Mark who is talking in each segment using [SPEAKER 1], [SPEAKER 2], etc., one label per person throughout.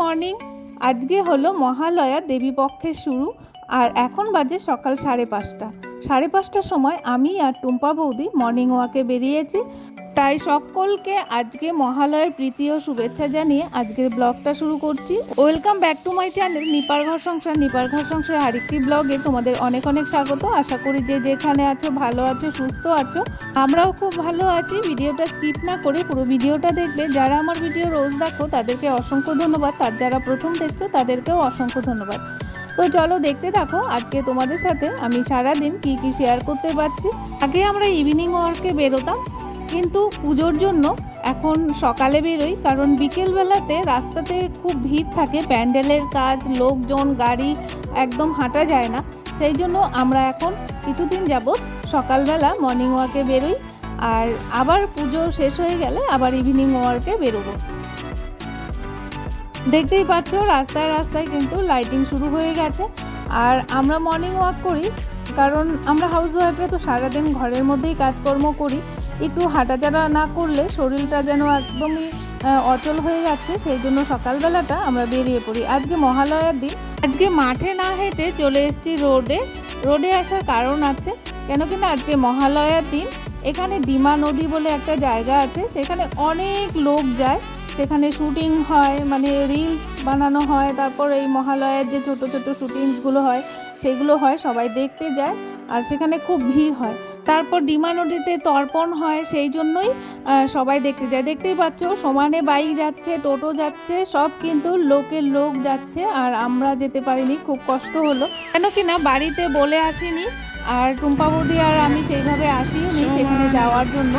[SPEAKER 1] Morning আজকে হলো মহালয়া দেবীপক্ষের শুরু, আর এখন বাজে সকাল সাড়ে পাঁচটা। সাড়ে পাঁচটার সময় আমি আর টুম্পা বৌদি মর্নিং ওয়াকে বেরিয়েছি। তাই সকলকে আজকে মহালয়ের প্রীতি ও শুভেচ্ছা জানিয়ে আজকের ব্লগটা শুরু করছি। Welcome back to my channel নিপার ঘর সংসার, নিপার ঘর সংসার আরেকটি ব্লগে তোমাদের অনেক অনেক স্বাগত। আশা করি যে যেখানে আছো, ভালো আছো, সুস্থ আছো, আমরাও খুব ভালো আছি। ভিডিওটা স্কিপ না করে পুরো ভিডিওটা দেখবে যারা আমার ভিডিও রোজ দেখো, তাদেরকে অসংখ্য ধন্যবাদ। তার যারা প্রথম দেখছ, তাদেরকেও অসংখ্য ধন্যবাদ। তো চলো দেখতে থাকো, আজকে তোমাদের সাথে আমি সারা দিন কি কি শেয়ার করতে পারছি। আগে আমরা ইভিনিং ওয়ার্কে বেরোতাম। কিন্তু পুজোর জন্য এখন সকালে বেরোই, কারণ বিকেলবেলাতে রাস্তাতে খুব ভিড় থাকে, প্যান্ডেলের কাজ, লোকজন, গাড়ি একদম হাঁটা যায় না। সেই জন্য আমরা এখন কিছুদিন যাবৎ সকালবেলা মর্নিং ওয়াকে বেরোই, আর আবার পুজো শেষ হয়ে গেলে আবার ইভিনিং ওয়ার্কে বেরোবো। দেখতেই পাচ্ছ, রাস্তায় রাস্তায় কিন্তু লাইটিং শুরু হয়ে গেছে, আর আমরা মর্নিং ওয়াক করি, কারণ আমরা হাউস ওয়াইফরা তো সারাদিন ঘরের মধ্যেই কাজকর্ম করি একটু হাঁটাচাড়া না করলে শরীরটা যেন একদমই অচল হয়ে যাচ্ছে, সেই জন্য সকালবেলাটা আমরা বেরিয়ে পড়ি। আজকে মহালয়ার দিন। আজকে মাঠে না হেঁটে চলে এসেছি রোডে। রোডে আসার কারণ আছে, কেন কিনা আজকে মহালয়ার দিন। এখানে ডিমা নদী বলে একটা জায়গা আছে, সেখানে অনেক লোক যায়। সেখানে শুটিং হয় মানে রিলস বানানো হয়, তারপর এই মহালয়ার যে ছোট ছোট শুটিংসগুলো হয়, সেগুলো হয়, সবাই দেখতে যায়। আর সেখানে খুব ভিড় হয়। তারপর ডিমা নদীতে তর্পণ হয় সেই জন্যই সবাই দেখতে যায়। দেখতেই পাচ্ছ সমানে বাইক যাচ্ছে টোটো যাচ্ছে সব কিন্তু লোকের লোক যাচ্ছে আর আমরা যেতে পারিনি খুব কষ্ট হলো। কেন কি না বাড়িতে বলে আসিনি আর টুম্পা বৌদি আর আমি সেইভাবে আসিও নি সেখানে যাওয়ার জন্য।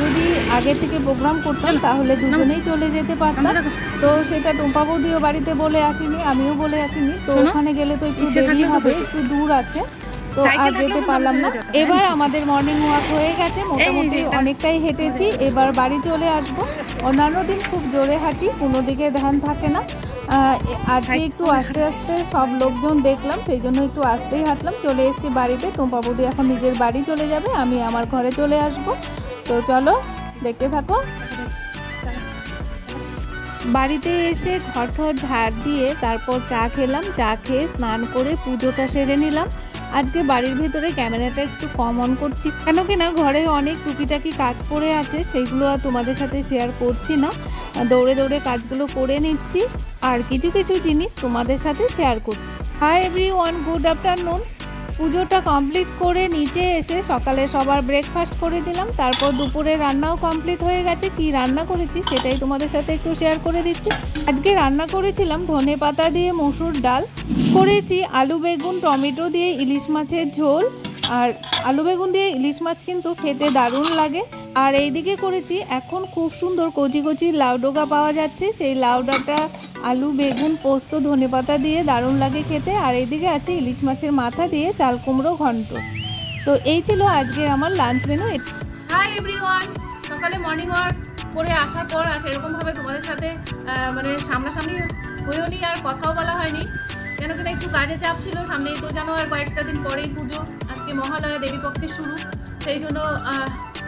[SPEAKER 1] যদি আগে থেকে প্রোগ্রাম করতাম তাহলে দুজনেই চলে যেতে পারতাম। তো সেটা টুম্পা বৌদিও বাড়িতে বলে আসিনি আমিও বলে আসিনি। তো ওখানে গেলে তো একটু দেরি হবে একটু দূর আছে। তো আর যেতে পারলাম না। এবার আমাদের মর্নিং ওয়াক হয়ে গেছে মোটামুটি অনেকটাই হেঁটেছি। এবার বাড়ি চলে আসব। অন্যান্য দিন খুব জোরে হাঁটি কোনো দিকে ধ্যান থাকে না। আজকে একটু আস্তে আস্তে সব লোকজন দেখলাম সেই জন্য একটু আস্তেই হাঁটলাম। চলে এসেছি বাড়িতে। টুম্পা বৌদি এখন নিজের বাড়ি চলে যাবে আমি আমার ঘরে চলে আসব। তো চলো দেখতে থাকো। বাড়িতে এসে ঘর ঝাড় দিয়ে তারপর চা খেলাম। চা খেয়ে স্নান করে পুজোটা সেরে নিলাম। আজকে বাড়ির ভেতরে ক্যামেরাটা একটু কম অন করছি। কেন কি না, ঘরে অনেক টুকিটাকি কাজ করে আছে, সেইগুলো আর তোমাদের সাথে শেয়ার করছি না। দৌড়ে দৌড়ে কাজগুলো করে নিচ্ছি। আর কিছু কিছু জিনিস তোমাদের সাথে শেয়ার করছি। Hi everyone good afternoon পুজোটা কমপ্লিট করে নিচে এসে সকালে সবার ব্রেকফাস্ট করে দিলাম। তারপর দুপুরে রান্নাও কমপ্লিট হয়ে গেছে। কি রান্না করেছি সেটাই তোমাদের সাথে একটু শেয়ার করে দিচ্ছি। আজকে রান্না করেছিলাম ধনে পাতা দিয়ে মসুর ডাল। করেছি আলু বেগুন, টমেটো দিয়ে ইলিশ মাছের ঝোল। আর আলু বেগুন দিয়ে ইলিশ মাছ কিন্তু খেতে দারুণ লাগে। আর এইদিকে করেছি, এখন খুব সুন্দর কচি কচি লাউ ডোকা পাওয়া যাচ্ছে। সেই লাউ ডাঁটা, আলু, বেগুন, পোস্ত ধনেপাতা দিয়ে দারুণ লাগে খেতে। আর এইদিকে আছে ইলিশ মাছের মাথা দিয়ে চাল কুমড়ো ঘন্ট। তো এই ছিল আজকে আমার লাঞ্চ মেনু
[SPEAKER 2] হাই এভরিওয়ান সকালে মর্নিং ওয়াক করে আসার পর আর সেরকমভাবে তোমাদের সাথে মানে সামনাসামনি হয়েও নি আর কথাও বলা হয়নি। কেন কেন একটু কাজে চাপ ছিল, সামনেই তো জানো আর কয়েকটা দিন পরেই পুজো। আজকে মহালয়া দেবী পক্ষের শুরু। সেই জন্য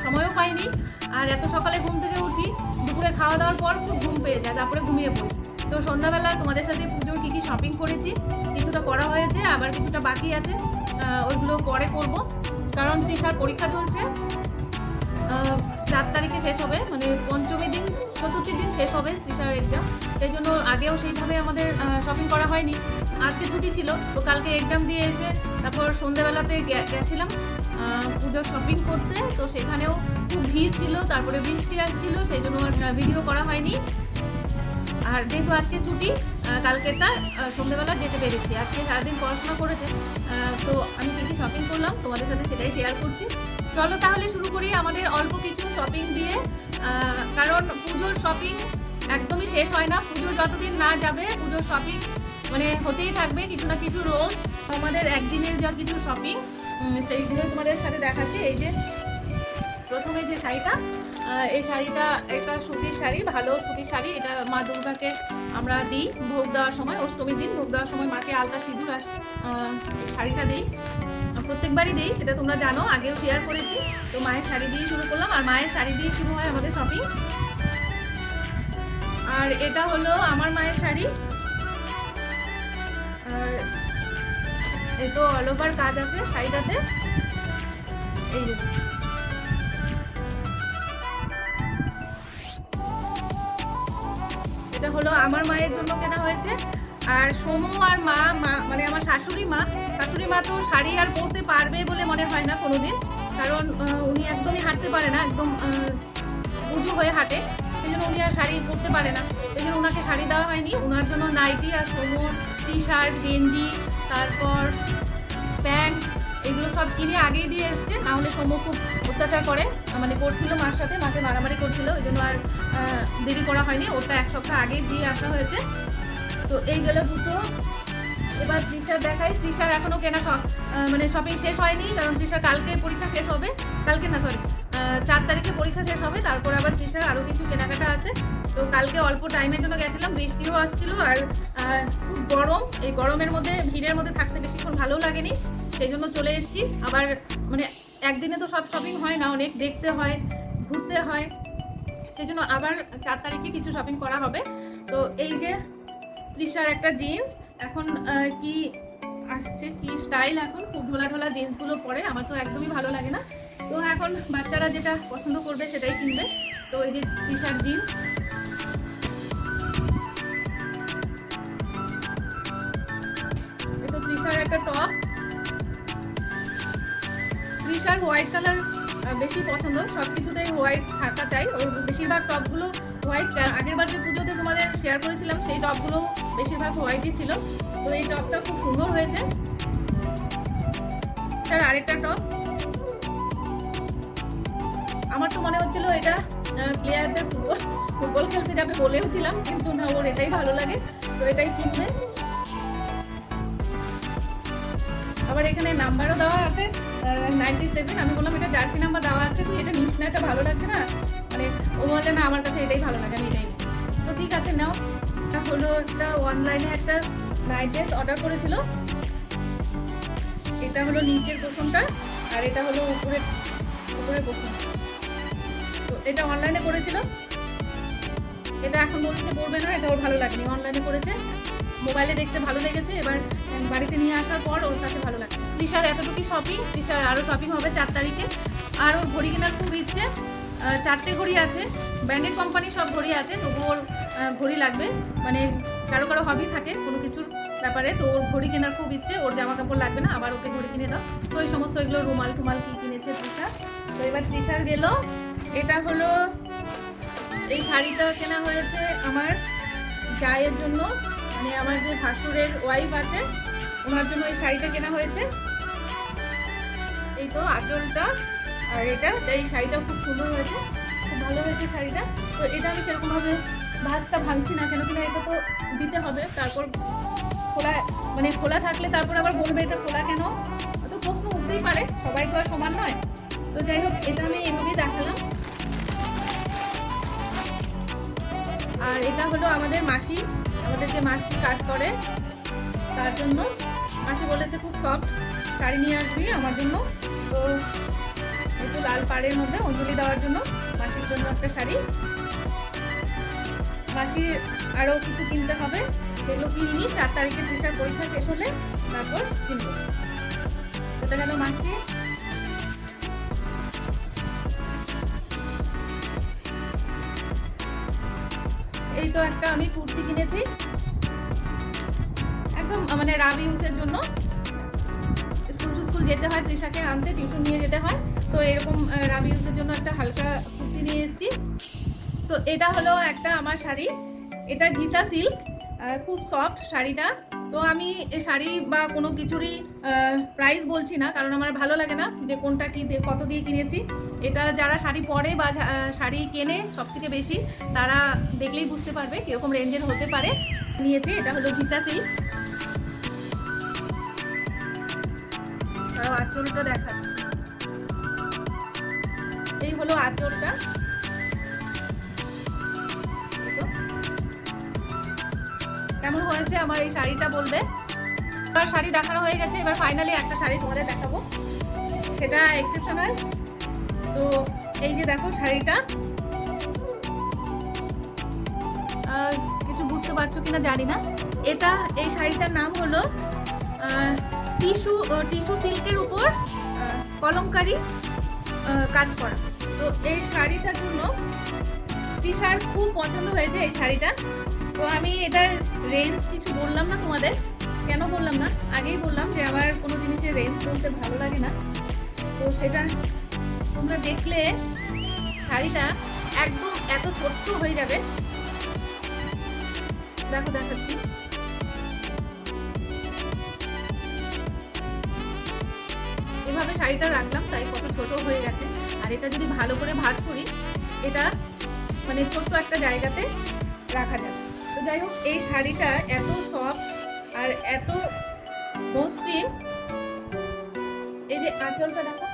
[SPEAKER 2] সময়ও পাইনি। আর এত সকালে ঘুম থেকে উঠি, দুপুরে খাওয়া দাওয়ার পর খুব ঘুম পেয়ে যায়, তারপরে ঘুমিয়ে পড়ি। তো সন্ধ্যাবেলা তোমাদের সাথে পুজোর কী কী শপিং করেছি, কিছুটা করা হয়েছে, আবার কিছুটা বাকি আছে ওইগুলো পরে করব। কারণ তৃষার পরীক্ষা চলছে চার তারিখে শেষ হবে মানে পঞ্চমী দিন, চতুর্থী দিন শেষ হবে তৃষার এক্সাম সেই জন্য আগেও সেইভাবে আমাদের শপিং করা হয়নি। আজকে ছুটি ছিল, তো কালকে এক্সাম দিয়ে এসে, তারপর সন্ধেবেলাতে গে- গেছিলাম। পুজোর শপিং করতে। তো সেখানেও খুব ভিড় ছিল, তারপরে বৃষ্টি আসছিল, সেই জন্য ভিডিও করা হয়নি। আর যেহেতু আজকে ছুটি কালকেরটা সন্ধ্যেবেলা যেতে পেরেছি। আজকে সারাদিন পড়াশোনা করেছে তো আমি কী শপিং করলাম, তোমাদের সাথে সেটাই শেয়ার করছি। চলো তাহলে শুরু করি আমাদের অল্প কিছু শপিং দিয়ে। কারণ পুজোর শপিং একদমই শেষ হয় না। পুজো যতদিন না যাবে, পুজোর শপিং মানে হতেই থাকবে, কিছু না কিছু রোজ। আমাদের একদিনের যা কিছু শপিং সেইগুলো তোমাদের সাথে দেখাচ্ছি। এই যে প্রথমে যে শাড়িটা এই শাড়িটা একটা সুতির শাড়ি, ভালো সুতির শাড়ি। এটা মা দুর্গাকে আমরা দিই ভোগ দেওয়ার সময়, অষ্টমীর দিন ভোগ দেওয়ার সময় মাকে আলতা সিঁদুর আর শাড়িটা দিই। প্রত্যেকবারই দিই, সেটা তোমরা জানো, আগেও শেয়ার করেছি। তো মায়ের শাড়ি দিয়ে শুরু করলাম, আর মায়ের শাড়ি দিয়ে শুরু হয় আমাদের শপিং আর এটা হলো আমার মায়ের শাড়ি।
[SPEAKER 1] আর তো অল ওভার কাজ আছে শাড়িটাতে এই এটা হলো আমার মায়ের জন্য কেনা হয়েছে। আর সোমু আর মা মা মানে আমার শাশুড়ি মা শাশুড়ি মা তো শাড়ি আর পরতে পারবে বলে মনে হয় না কোনোদিন। কারণ উনি একদমই হাঁটতে পারে না, একদম উঁচু হয়ে হাঁটে। সেই জন্য উনি আর শাড়ি পরতে পারে না। সেই জন্য ওনাকে শাড়ি দেওয়া হয়নি। ওনার জন্য নাইটি আর সোমুর টি শার্ট গেঞ্জি তারপর প্যান্ট, এগুলো সব কিনে আগেই দিয়ে এসছে। না হলে সৌম্য খুব অত্যাচার করে। মানে করছিল মার সাথে, মাকে মারামারি করছিল, ওই জন্য আর দেরি করা হয়নি। ওটা এক সপ্তাহ আগেই দিয়ে আসা হয়েছে। তো এই গেল দুটো। এবার তৃষার দেখাই। তৃষার এখনও কেনা মানে শপিং শেষ হয়নি, কারণ তৃষার কালকে পরীক্ষা শেষ হবে। কালকে না সরি চার তারিখে পরীক্ষা শেষ হবে, তারপর আবার তৃষার আরও কিছু কেনাকাটা আছে। তো কালকে অল্প টাইমের জন্য গেছিলাম, বৃষ্টিও আসছিল আর খুব গরম। এই গরমের মধ্যে, ভিড়ের মধ্যে থাকতে বেশিক্ষণ ভালো লাগেনি, সেই জন্য চলে এসেছি। আবার মানে একদিনে তো সব শপিং হয় না, অনেক দেখতে হয়, ঘুরতে হয়। সেই জন্য আবার চার তারিখে কিছু শপিং করা হবে। তো এই যে তৃষার একটা জিন্স এখন কি আসছে, কি স্টাইল এখন? খুব ঢোলা ঢোলা জিন্সগুলো পরে, আমার তো একদমই ভালো লাগে না। তো এখন বাচ্চারা যেটা পছন্দ করবে সেটাই কিনবে। তো এই যে টি শার্ট জিন্স এটা তৃষার একটা টপ। তৃষার হোয়াইট কালার বেশি পছন্দ। সব কিছুতেই হোয়াইট থাকা চাই। ওর বেশিরভাগ টপগুলো হোয়াইট। আগের বার যে পুজোতে তোমাদের শেয়ার করেছিলাম, সেই টপগুলো বেশিরভাগ হোয়াইটই ছিল। তো এই টপটা খুব সুন্দর হয়েছে। তার আরেকটা টপ। মনে হচ্ছিল এটা প্লেয়ারদের ফুটবল খেলতে যাবে বলেওছিলাম কিন্তু না, ওর এটাই ভালো লাগে, তো এটাই কিনবে। আবার এখানে নাম্বারও দেওয়া আছে নাইনটি সেভেন আমি বললাম এটা জার্সি নাম্বার দেওয়া আছে, তুই এটা নিস না, এটা ভালো লাগছে না? মানে ও বললে না, আমার কাছে এটাই ভালো লাগে, আমি এটাই তো ঠিক আছে, নাও। এটা হলো একটা অনলাইনে একটা নাইট ড্রেস অর্ডার করেছিল। এটা হলো নিচের পোষণটা আর এটা হলো উপরের উপরের পোষণ এটা অনলাইনে করেছিল। এটা এখন বলছে পড়বে না, এটা ওর ভালো লাগেনি। অনলাইনে করেছে। মোবাইলে দেখতে ভালো লেগেছে। এবার বাড়িতে নিয়ে আসার পর ওর কাছে ভালো লাগে তৃষার এতটুকুই শপিং তৃষার আরও শপিং হবে চার তারিখে। আর ওর ঘড়ি কেনার খুব ইচ্ছে। চারটে ঘড়ি আছে। ব্র্যান্ডেড কোম্পানির সব ঘড়ি আছে। তবু ওর ঘড়ি লাগবে। মানে কারও কারও হবি থাকে কোনো কিছুর ব্যাপারে। তো ওর ঘড়ি কেনার খুব ইচ্ছে। ওর জামা কাপড় লাগবে না, আবার ওকে ঘড়ি কিনে দাও। তো এই সমস্ত এগুলো রুমাল টুমাল কি কিনেছে তৃষা? তো এবার তৃষার গেল। এটা হলো, এই শাড়িটা কেনা হয়েছে আমার জায়ের জন্য। মানে আমার যে ভাসুরের ওয়াইফ আছে, ওনার জন্য এই শাড়িটা কেনা হয়েছে। এই তো আঁচলটা, আর এটা, এই শাড়িটা খুব সুন্দর হয়েছে, খুব ভালো হয়েছে শাড়িটা। তো এটা আমি সেরকমভাবে ভাজটা ভাঙছি না, কেন কিনা এটা তো দিতে হবে, তারপর খোলা মানে খোলা থাকলে তারপর আবার বলবে এটা খোলা কেন? তো প্রশ্ন উঠতেই পারে, সবাই তো আর সমান নয়। তো যাই হোক, এটা আমি এভাবেই দেখালাম। আর এটা হলো আমাদের মাসি, আমাদের যে মাসি কাজ করে, তার জন্য। মাসি বলেছে খুব সফট শাড়ি নিয়ে আসবি আমার জন্য। তো একটু লাল পাড়ের মধ্যে অঞ্জলি দেওয়ার জন্য মাসির জন্য একটা শাড়ি। মাসির আরও কিছু কিনতে হবে, সেগুলো কিনিনি চার তারিখে তৃষার পরীক্ষা শেষ হলে তারপর কিনবো। এটা গেল মাসি তো একটা আমি কুর্তি কিনেছি। একদম মানে রাব ইউজের জন্য। স্কুল স্কুল যেতে হয়, তৃষাকে আনতে, টিউশন নিয়ে যেতে হয়। তো এরকম রাবি ইউজের জন্য একটা হালকা কুর্তি নিয়ে এসেছি। তো এটা হলো একটা আমার শাড়ি। এটা ঘিসা সিল্ক। খুব সফট শাড়িটা। তো আমি এই শাড়ি বা কোনো কিছুরই প্রাইস বলছি না, কারণ আমার ভালো লাগে না যে কোনটা কী কত দিয়ে কিনেছি। এটা যারা শাড়ি পরে বা শাড়ি কেনে সব থেকে বেশি, তারা দেখলেই বুঝতে পারবে কীরকম রেঞ্জের হতে পারে। নিয়েছি, এটা হলো ভিসা সিল্ক আর আঁচলটা দেখাচ্ছি। এই হলো আঁচলটা। কেমন হয়েছে? আমার এই শাড়িটা বলবে। এবার শাড়ি দেখানো হয়ে গেছে। এবার ফাইনালি একটা শাড়ি তোমাদের দেখাবো। সেটা এক্সেপশনাল তো এই যে দেখো শাড়িটা। কিছু বুঝতে পারছ কিনা জানি না। এটা, এই শাড়িটার নাম হলো টিস্যু টিস্যু সিল্কের উপর কলমকারি কাজ করা। তো এই শাড়িটার জন্য তৃষার খুব পছন্দ হয়েছে এই শাড়িটা। তো আমি এটার রেঞ্জ কিছু বললাম না তোমাদের। কেন বললাম না? আগেই বললাম যে আমার কোনো জিনিসের রেঞ্জ বলতে ভালো লাগে না। তো সেটা তোমরা দেখলে শাড়িটা একদম এত ছোট্ট হয়ে যাবে। দেখো, দেখাচ্ছি। এভাবে শাড়িটা রাখলাম, তাই কত ছোট হয়ে গেছে। আর এটা যদি ভালো করে ভাঁজ করি, এটা মানে ছোট্ট একটা জায়গাতে রাখা যাবে। যাই হোক, এই শাড়িটা এত সফট আর এত মসৃণ। এই যে আঁচলটা দেখো।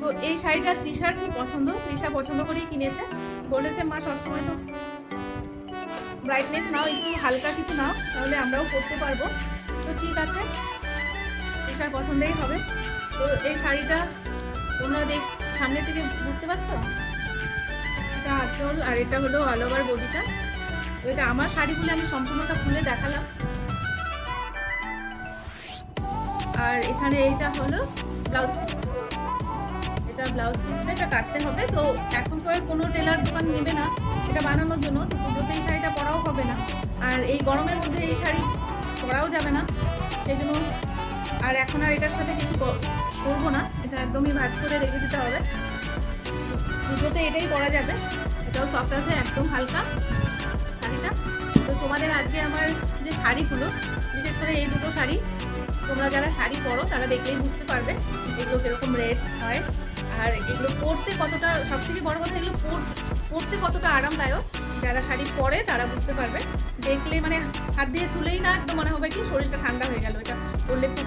[SPEAKER 1] তো এই শাড়িটা তৃষার খুব পছন্দ। তৃষা পছন্দ করেই কিনেছে। বলেছে, মা, সবসময় তো ব্রাইটনেস নাও, একটু হালকা কিছু নাও, তাহলে আমরাও করতে পারব। তো ঠিক আছে, তৃষার পছন্দেই হবে। তো এই শাড়িটা তোমরা দেখ, সামনে থেকে বুঝতে পারছ? এটা আঁচল আর এটা হলো অল ওভার বডিটা তো এটা আমার শাড়িগুলো আমি সম্পূর্ণটা খুলে দেখালাম। আর এখানে এইটা হলো ব্লাউজ পিস এটা ব্লাউজ পিসটা এটা কাটতে হবে। তো এখন তো আর কোনো টেলার দোকান নেবে না, এটা বানানোর জন্য। তো পুজোতে এই শাড়িটা পরাও হবে না। আর এই গরমের মধ্যে এই শাড়ি পরাও যাবে না। সেই জন্য আর এখন আর এটার সাথে কিছু করব না। এটা একদমই ভাজ করে রেখে দিতে হবে। পুজোতে এটাই পরা যাবে। এটাও সফট আছে, একদম হালকা শাড়িটা। তো তোমাদের আজকে আমার যে শাড়িগুলো, বিশেষ করে এই দুটো শাড়ি, তোমরা যারা শাড়ি পরো, তারা দেখলেই বুঝতে পারবে এগুলো কীরকম রেট হয়। আর এগুলো পরতে কতটা সব থেকে বড় কথা এগুলো পর- পরতে কতটা আরামদায়ক, যারা শাড়ি পরে তারা বুঝতে পারবে। দেখলে মানে হাত দিয়ে তুলেই না একদম মনে হবে কি শরীরটা ঠান্ডা হয়ে গেল, এটা পরলে খুব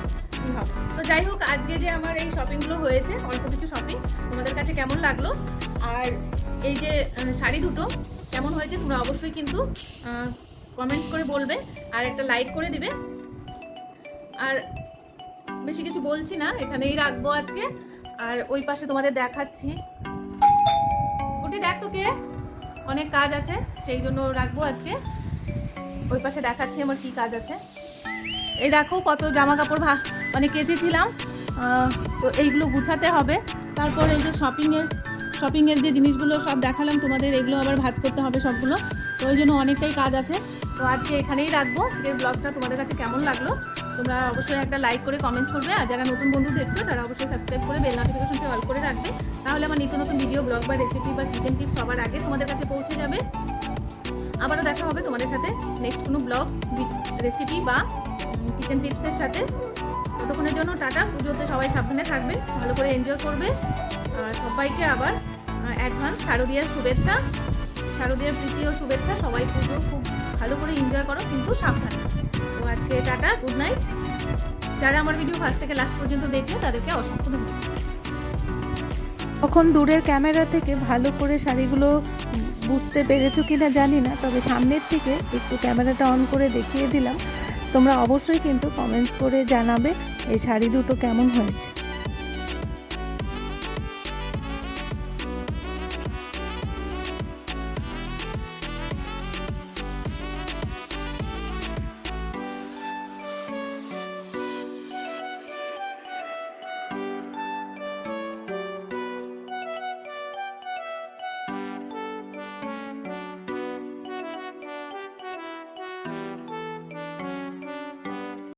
[SPEAKER 1] তো যাই হোক, আজকে যে আমার এই শপিংগুলো হয়েছে, অল্প কিছু শপিং তোমাদের কাছে কেমন লাগল? আর এই যে শাড়ি দুটো, কেমন হয়েছে তোমরা অবশ্যই কিন্তু কমেন্টস করে বলবে আর একটা লাইক করে দিবে। আর বেশি কিছু বলছি না, এখানেই রাখব আজকে। আর ওই পাশে তোমাদের দেখাচ্ছি। ওটি দেখ তো কে অনেক কাজ আছে, সেই জন্য রাখব আজকে। ওই পাশে দেখাচ্ছি আমার কি কাজ আছে। এই দেখো কত জামা কাপড় মানে কেচেছিলাম। তো এইগুলো গুছাতে হবে। তারপর এই যে শপিংয়ের শপিংয়ের যে জিনিসগুলো সব দেখালাম, তোমাদের এগুলো আবার ভাজ করতে হবে সবগুলো। তো ওই জন্য অনেকটাই কাজ আছে। তো আজকে এখানেই রাখব। আজকের ব্লগটা তোমাদের কাছে কেমন লাগল? তোমরা অবশ্যই একটা লাইক করে কমেন্ট করবে। আর যারা নতুন বন্ধু দেখছ, তারা অবশ্যই সাবস্ক্রাইব করে বেল নোটিফিকেশনটি অল করে রাখবে। তাহলে আমার নিত্য নতুন ভিডিও ব্লগ বা রেসিপি বা কিচেন টিপস সবার আগে তোমাদের কাছে পৌঁছে যাবে। আবারও দেখা হবে তোমাদের সাথে নেক্সট কোনো ব্লগ রেসিপি বা কিচেন টিপসের সাথে। ততক্ষণের জন্য টাটা। পুজোতে সবাই সাবধানে থাকবে ভালো করে এনজয় করবে। আর সবাইকে আবার অ্যাডভান্স শারদীয়ার শুভেচ্ছা, শারদীয়ার প্রীতি ও শুভেচ্ছা, সবাই পুজো খুব ভালো করে এনজয় করো, কিন্তু সাবধানে। তো আজকে টাটা গুড নাইট যারা আমার ভিডিও ফার্স্ট থেকে লাস্ট পর্যন্ত দেখলে, তাদেরকে অসংখ্য ধন্যবাদ।
[SPEAKER 3] তখন দূরের ক্যামেরা থেকে ভালো করে শাড়িগুলো বুঝতে পেরেছ কিনা জানি না, তবে সামনের থেকে একটু ক্যামেরাটা অন করে দেখিয়ে দিলাম। তোমরা অবশ্যই কিন্তু কমেন্টস করে জানাবে, এই শাড়ি দুটো কেমন হয়েছে।